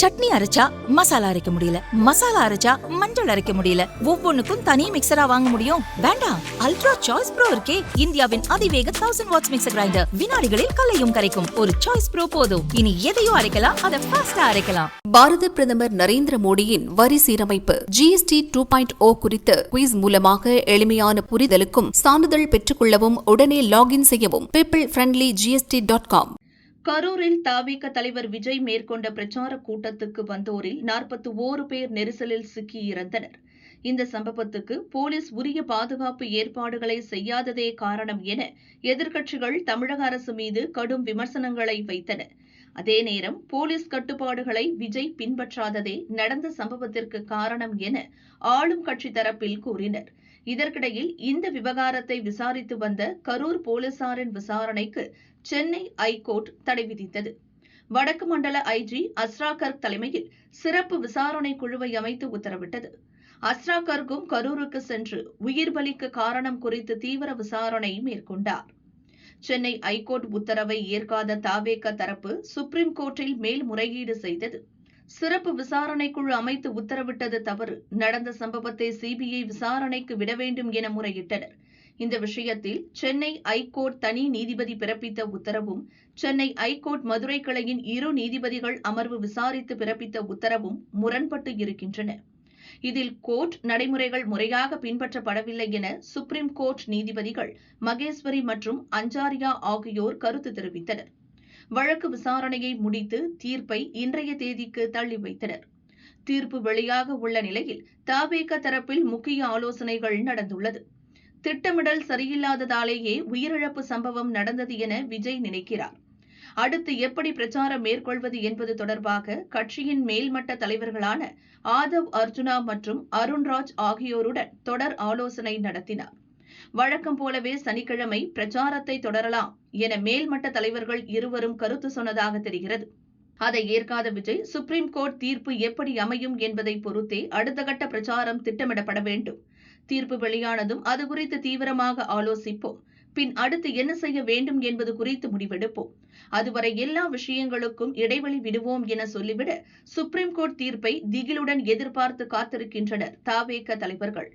சட்னி அரைச்சா மசாலா அரைக்க முடியல. மசாலா அரைச்சா மஞ்சள் அரைக்க முடியல. ஒவ்வொன்னுக்கும் தனி மிக்சரா வாங்க முடியும். வேண்டாம். அல்ட்ரா சாய்ஸ் ப்ரோ இருக்கே. இந்தியாவின் அதிவேக தௌசண்ட் வாட்ஸ் மிக்சர் கிரைண்டர் வினாடிகளில் கலையும் கரைக்கும். ஒரு சாய்ஸ் ப்ரோ போதும். இனி எதையும் அரைக்கலாம். அதை ஃபாஸ்டா அரைக்கலாம். பாரத பிரதமர் நரேந்திர மோடியின் வரி சீரமைப்பு ஜிஎஸ்டி டூ பாயிண்ட் ஓ குறித்து குயிஸ் மூலமாக எளிமையான புரிதலுக்கும் சான்றிதழ் பெற்றுக்கொள்ளவும் உடனே லாகின் செய்யவும் people friendly GST dot com கரூரில் தாவிக தலைவர் விஜய் மேற்கொண்ட பிரச்சார கூட்டத்துக்கு வந்தோரில் நாற்பத்தி ஓரு பேர் நெரிசலில் சிக்கி இறந்தனர். இந்த சம்பவத்துக்கு போலீஸ் உரிய பாதுகாப்பு ஏற்பாடுகளை செய்யாததே காரணம் என எதிர்க்கட்சிகள் தமிழக அரசு மீது கடும் விமர்சனங்களை வைத்தன. அதே நேரம் போலீஸ் கட்டுப்பாடுகளை விஜய் பின்பற்றாததே நடந்த சம்பவத்திற்கு காரணம் என ஆளும் கட்சி தரப்பில் கூறினர். இதற்கிடையில் இந்த விவகாரத்தை விசாரித்து வந்த கரூர் போலீசாரின் விசாரணைக்கு சென்னை ஐகோர்ட் தடை விதித்தது. வடக்கு மண்டல ஐஜி அஸ்ரா கர்க் தலைமையில் சிறப்பு விசாரணை குழுவை அமைத்து உத்தரவிட்டது. அஸ்ரா கர்க்கும் கரூருக்கு சென்று உயிர் பலிக்கு காரணம் குறித்து தீவிர விசாரணை மேற்கொண்டார். சென்னை ஐகோர்ட் உத்தரவை ஏற்காத தாவேக தரப்பு சுப்ரீம் கோர்ட்டில் மேல்முறையீடு செய்தது. சிறப்பு விசாரணைக்குழு அமைத்து உத்தரவிட்டது தவறு. நடந்த சம்பவத்தை சிபிஐ விசாரணைக்கு விட வேண்டும் என முறையிட்டனர். இந்த விஷயத்தில் சென்னை ஐகோர்ட் தனி நீதிபதி பிறப்பித்த உத்தரவும் சென்னை ஐகோர்ட் மதுரை கிளையின் இரு நீதிபதிகள் அமர்வு விசாரித்து பிறப்பித்த உத்தரவும் முரண்பட்டு இருக்கின்றன. இதில் கோர்ட் நடைமுறைகள் முறையாக பின்பற்றப்படவில்லை என சுப்ரீம் கோர்ட் நீதிபதிகள் மகேஸ்வரி மற்றும் அஞ்சாரியா ஆகியோர் கருத்து தெரிவித்தனர். வழக்கு விசாரணையை முடித்து தீர்ப்பை இன்றைய தேதிக்கு தள்ளி வைத்தனர். தீர்ப்பு வெளியாக உள்ள நிலையில் தாபேக தரப்பில் முக்கிய ஆலோசனைகள் நடந்துள்ளது. திட்டமிடல் சரியில்லாததாலேயே உயிரிழப்பு சம்பவம் நடந்தது என விஜய் நினைக்கிறார். அடுத்து எப்படி பிரச்சாரம் மேற்கொள்வது என்பது தொடர்பாக கட்சியின் மேல்மட்ட தலைவர்களான ஆதவ் அர்ஜுனா மற்றும் அருண்ராஜ் ஆகியோருடன் தொடர் ஆலோசனை நடத்தினார். வழக்கம் போலவே சனிக்கிழமை பிரச்சாரத்தை தொடரலாம் என மேல்மட்ட தலைவர்கள் இருவரும் கருத்து சொன்னதாக தெரிகிறது. அதை ஏற்காத விஜய் சுப்ரீம் கோர்ட் தீர்ப்பு எப்படி அமையும் என்பதை பொறுத்தே அடுத்த கட்ட பிரச்சாரம் திட்டமிடப்பட வேண்டும். தீர்ப்பு வெளியானதும் அது குறித்து தீவிரமாக ஆலோசிப்போம். பின் அடுத்து என்ன செய்ய வேண்டும் என்பது குறித்து முடிவெடுப்போம். அதுவரை எல்லா விஷயங்களுக்கும் இடைவெளி விடுவோம் என சொல்லிவிட சுப்ரீம் கோர்ட் தீர்ப்பை திகிலுடன் எதிர்பார்த்து காத்திருக்கின்றனர் தாவேக தலைவர்கள்.